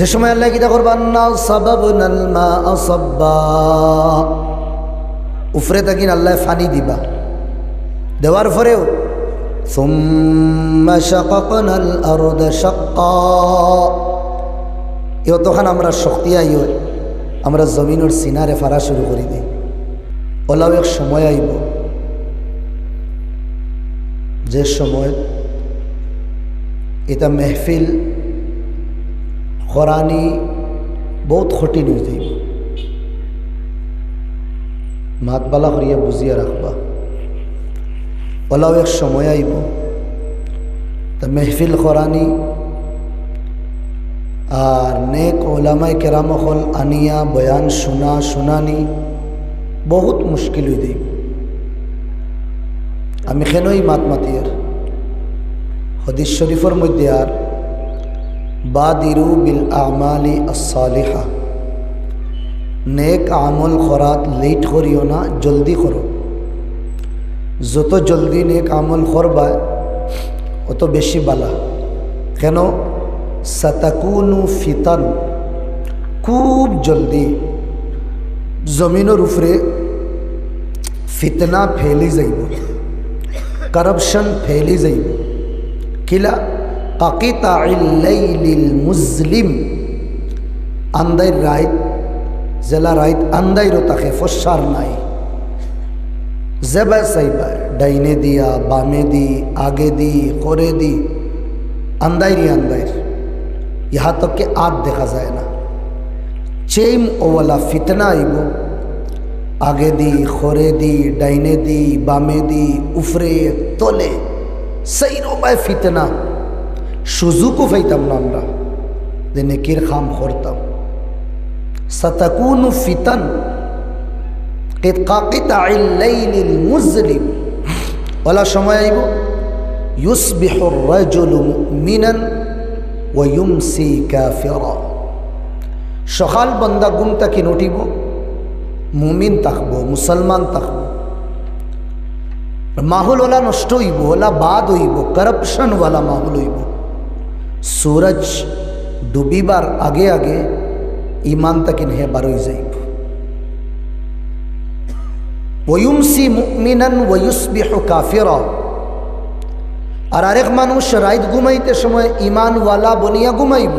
যে সময় আল্লাহ কিতা করবান না সবাব নালমা অসব্বা উফরে তাকিন আল্লাহ ফানি দিবা। দেওয়ার পরেও তখন আমরা শক্তি আইও আমরা জমিনের সিনারে ফারা শুরু করি দিই। ওলাও এক সময় আইব। যে সময় এটা মেহফিল হরানি বহুত কঠিন হয়ে যাইব মাতবালা করিয়া বুঝিয়া রাখবা ওলাও এক সময় আইব তা মেহফিল করানি আর নেক ওলামাই কেরামখল আনিয়া, বয়ান শোনা, শুনানি বহুত মুশকিল হয়ে যাইব আমি কেনই মাত মাতিয়ার হদিস শরীফের মধ্যে আর বাদিরু বিল আমালি আসালিহা নেক আমল খরাত লেট করিও না, জলদি করো। যত জলদি নেক আমল করবা, অত বেশি বালা। কেন? সাতাকুনু ফিতান, খুব জলদি। জমিনের উপরে ফিতনা ফেলি যাইব করপশন ফেলি যাইব। কিলা? কাকিতাইল মুসলিম আন্দাই রাইত জেলা রাইত আন্দাইরও তাকে ফসার নাই জেবা সাইবা ডাইনে দিয়া বামে দি আগে দি করে দি আন্দাইরি আন্দাইর ইহা তককে আদ দেখা যায় না চেম ওওয়ালা ফিতনা আইব আগে দি খরে দি ডাইনে দি বামে দি উফরে তলে সেই রবায় ফিতনা সুযোগও পাইতাম না আমরা। যে নেকির খাম করতাম সাতাকুনু ফিতান মুজলিম। ওলা সময় আইব। রাজুলু মুমিনান ওয়া ইউমসি কাফিরা। সকাল বন্দা গুম তাকি নটিব মুমিন থাকব মুসলমান থাকব মাহুল ওলা নষ্ট হইব, ওলা বাদ হইব, করপশন মাহুল হইব। সূরজ ডুবিবার আগে আগে ইমান তাকিন হে বারোই যাইব ওয়ুমসি মুমিনান ওয়ুসবিহু কাফিরা। আর আরেক মানুষ রাইত ঘুমাইতে সময় ইমানওয়ালা বনিয়া ঘুমাইব।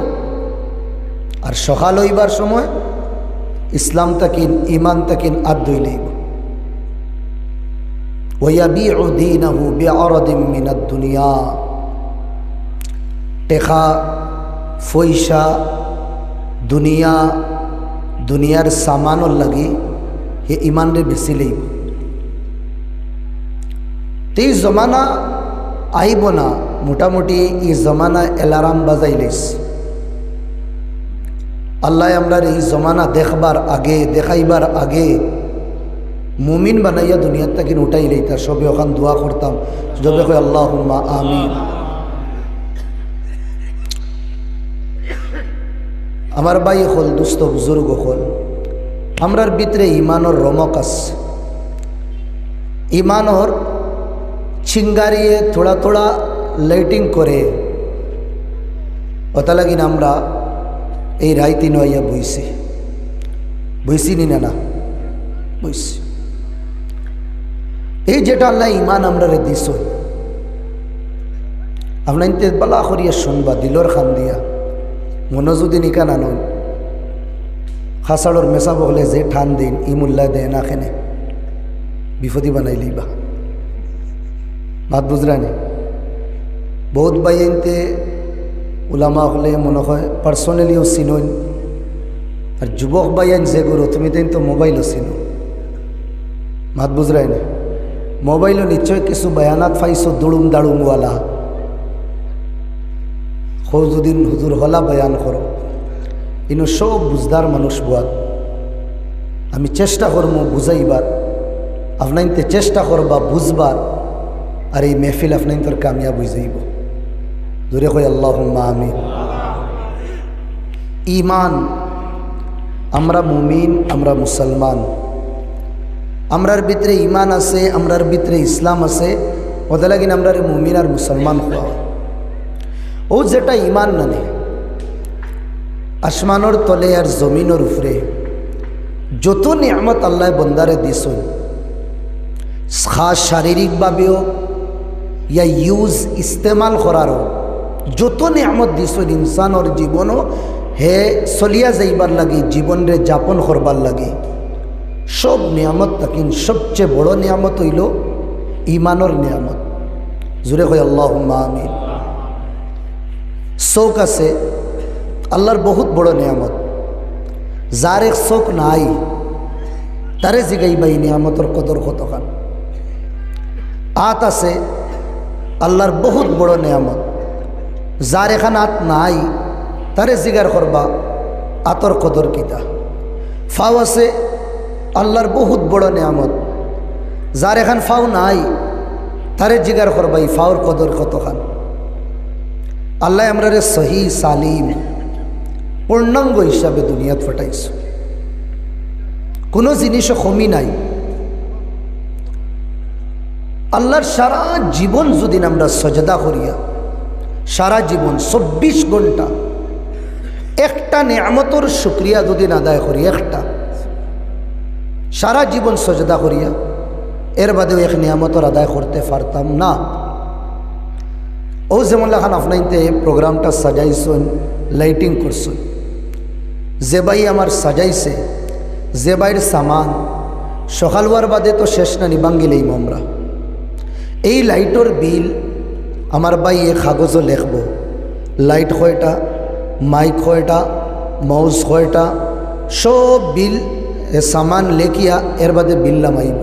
আর সকাল হইবার সময় ইসলাম তাকিন ইমান তাকিন আদই লইব। ওয়াবিউ দীনাহু বিআরাদিন মিনাদ দুনিয়া। টেকা ফৈসা দুনিয়া, দুনিয়ার সামানর লাগি হে ইমানরে বেশি লইব। এই জমানা আইব না, মোটামুটি এই জমানা এলার্ম বাজাই লইস। আল্লাহ আমরা এই জমানা দেখবার আগে, দেখাইবার আগে মুমিন বানাইয়া দুনিয়ার তাকে উঠাই লইতা সবে ওখান দোয়া করতাম যবে কই আল্লাহ আমিন। আমার বাই হল দুস্থ বুজুর্গ হল। আমরার ভিতরে ইমানর রমক আছে। ইমানর চিঙ্গারিয়ে থোড়া থোড়া লাইটিং করে। ওটা লাগিন আমরা এই রাইতি নইয়া বইছি। বইছি নি না বইছি। এই যেটা আল্লাহ ইমান আমরা দিস আপনার বালা করিয়া শুনবা, দিলর খান দিয়া। মনে যদি নিকা নানন খাসাড়র মেশা বগলে যে ঠান দিন, ইমুল্লা দে না খেনে। বিপদি বানাই লইবা মাত বুঝরানি বহুত বাইনতে ওলামা হলে মনে হয় পার্সোনালিও চিনইন। আর যুবক বাইন যে গুরু, তুমি দিন তো মোবাইলও চিনো। মাত বুঝরাই না মোবাইলও নিশ্চয় কিছু বয়ানাত পাইছো দুড়ুম দাড়ুমওয়ালা। হজুদিন হুজুর হলা বয়ান করো। ইনো সব বুঝদার মানুষ বুয়াত। আমি চেষ্টা করব বুঝাইবার। আপনাইতে চেষ্টা করবা বুঝবার। আর এই মেহফিল আপনাই তোর কামিয়াব হয়ে যাইব। দূরে কই আল্লাহ আমি ইমান আমরা মুমিন, আমরা মুসলমান। আমরার ভিতরে ইমান আছে, আমরার ভিতরে ইসলাম আছে। ওদের লাগিন আমরা মুমিন আর মুসলমান হওয়া। ও যেটা ইমান নানে আসমানোর তলে আর জমিনের উপরে যত নিয়ামত আল্লাহ বন্দারে দিছুন খাস শারীরিকভাবেও ইয়া ইউজ ইস্তেমাল করারও যত নিয়ামত দিছুন ইনসানর জীবনও হে চলিয়া যাইবার লাগে জীবনরে যাপন করবার লাগে, সব নিয়ামত তাকিন সবচেয়ে বড় নিয়ামত হইল ইমানর নিয়ামত। জুড়ে হয় আল্লাহ আমিন। চৌক আছে, আল্লাহর বহুত বড় নিয়ামত। যার এক চোখ নাই, তারে জিগাইবা এই নিয়ামতর কদর কতখান। আত আছে, আল্লাহর বহুত বড় নিয়ামত। যার এখান আত নাই, তারে জিগার করবা আতর কদর কিতা। ফাও আছে, আল্লাহর বহুত বড় নিয়ামত। যার এখান ফাও নাই, তারে জিগার করবা এই ফাওর কদর কতখান। আল্লাহ আমরা রে সহি সালিম, পূর্ণাঙ্গ হিসাবে দুনিয়াত ফাটাইছ। কোনো জিনিসও কমি নাই। আল্লাহর সারা জীবন যদি আমরা সজদা করিয়া, সারা জীবন চব্বিশ ঘণ্টা একটা নিয়ামতর শুক্রিয়া যদি আদায় করি, একটা, সারা জীবন সজদা করিয়া, এর বাদেও এক নিয়ামতর আদায় করতে পারতাম না। ও যেমন লেখান আপনাইতে প্রোগ্রামটা সাজাইছেন লাইটিং করছেন যে বাই আমার সাজাইছে, যে বাইর সামান সকালবার বাদে তো শেষ না নিবাঙ্গিলেই আমরা এই লাইটর বিল আমার বাই এ কাগজও লেখব। লাইট কয়টা, মাইক কয়টা, মাউস কয়টা, সব বিল এ সামান লেখিয়া এর বাদে বিল নামাইব।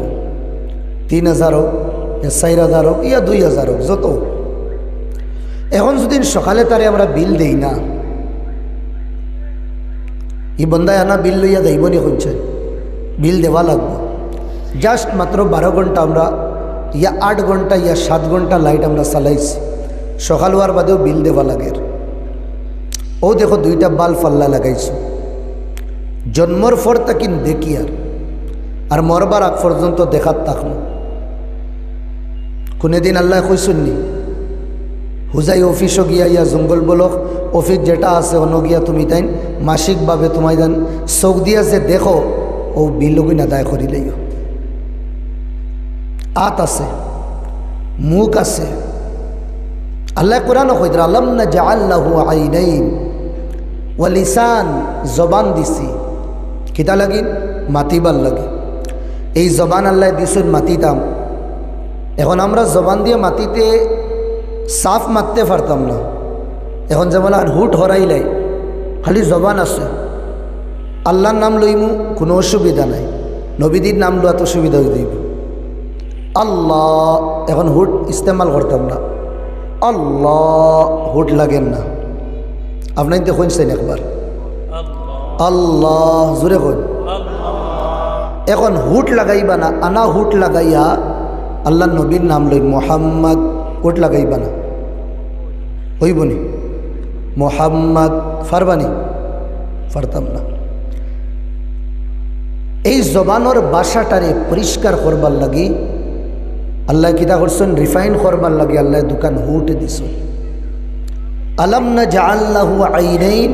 তিন হাজার হোক চার হাজার হোক ইয়া দুই হাজার হোক। যত এখন যদি সকালে তারে আমরা বিল দেই না ই বন্দায় আনা বিল লইয়া দেইব নি শুনছে বিল দেওয়া লাগবো। জাস্ট মাত্র বারো ঘণ্টা আমরা, ইয়া আট ঘণ্টা, ইয়া সাত ঘণ্টা লাইট আমরা চালাইছি। সকাল হওয়ার বাদেও বিল দেওয়া লাগে। ও দেখো দুইটা বাল ফাল্লা লাগাইছো। জন্মর পর তাকিন দেখি আর আর মরবার আগ পর্যন্ত দেখার তাকনো কোনোদিন আল্লাহ কইসুননি হুজাই অফিসও গিয়া ইয়া জঙ্গল বলক, অফিস যেটা আছে অন্য গিয়া তুমি তাই মাসিকভাবে তোমায় দেন চোখ দিয়া যে দেখো, ও বিলগুন আদায় করিলেই আত আছে, মুখ আছে। আল্লাহ কোরআন কইদ্রা আলম না জা আল্লাহু আইনাইন ওয়ালিসান জবান দিছি। কিতা লাগিন মাতিবার লাগে। এই জবান আল্লাহ দিছুন মাতিতাম এখন আমরা জবান দিয়ে মাটিতে সাফ মারতে পারতাম না। এখন যেমন আর হুট হরাইলাই খালি জবান আছে। আল্লাহর নাম লইমু, কোনো অসুবিধা নাই। নবীদির নাম লো এত সুবিধা হয়ে দিব আল্লাহ, এখন হুট ইস্তেমাল করতাম না। আল্লাহ, হুট লাগেন না। আপনার তো শুনছেন একবার। আল্লাহ, জোরে কই এখন হুট লাগাইবা না, আনা হুট লাগাইয়া আল্লাহ নবীর নাম লই মোহাম্মদ। হুট লাগাইবা না। হইব নি। মোহাম্মদ ফারবানি ফারতাম না। এই জবানোর বাসাটারে পরিষ্কার করবার লাগি আল্লাহ কিতা করছেন রিফাইন করবার লাগে আল্লাহ দোকান হুট দিস আলম না জা আল্লাহু আইনাইন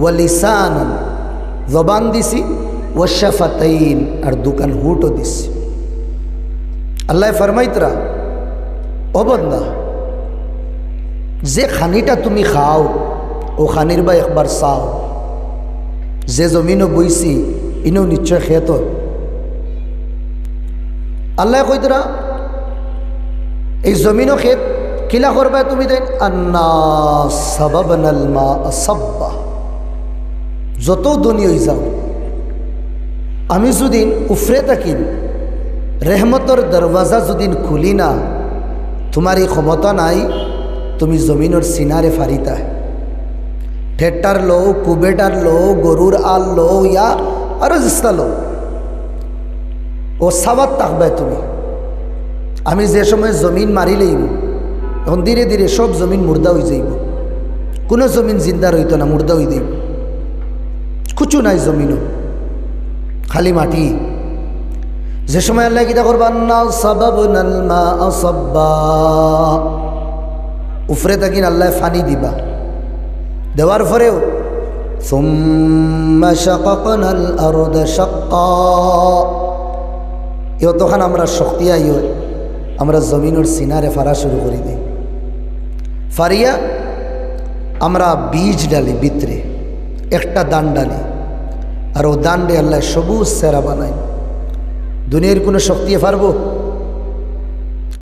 ওয়ালিসান জবান দিছি ওয়াশাফাতাইন আর দোকান হুটও দিছি। আল্লাহ ফরমাইতরা ও বন্দা যে খানিটা তুমি খাও, ও খানির বা একবার চাও। যে জমিনও বইছি, ইনেও নিশ্চয় খেত। আল্লাহ কইতরা এই জমিনও খেত, কিলা করবা তুমি দেন? আন্না যত দুনিয়ায় যাও, আমি যদি উফরে থাকিম রেহমতর দরওয়াজা যদি খুলি না তোমার এই ক্ষমতা নাই, তুমি জমিনের সিনারে ফারিতা। ঠেট্টার লো কুবেটার লো গরুর আল লো ইয়া আরও জিস্তা লো ও সাবাত থাকবে তুমি। আমি যে সময় জমিন মারি লইব এখন ধীরে ধীরে সব জমিন মুর্দা হয়ে যাইব। কোনো জমিন জিন্দা রইত না, মুর্দা হয়ে যাইব। কুচু নাই জমিনও। খালি মাটি। যে সময় আল্লাহ কিতা করবা না সাবাব নালমা অসব্বা উফরে তাকিন আল্লাহ ফানি দিবা দেওয়ার পরেও ثم شققنا الأرض شقا ইও তখন আমরা শক্তি আইও আমরা জমিনের সিনারে ফারা শুরু করে দিই ফারিয়া আমরা বীজ ডালি ভিতরে একটা দান ডালি আর ও দান্ডে আল্লাহ সবুজ সেরা বানাই দুনিয়ার কোনো শক্তি পারব?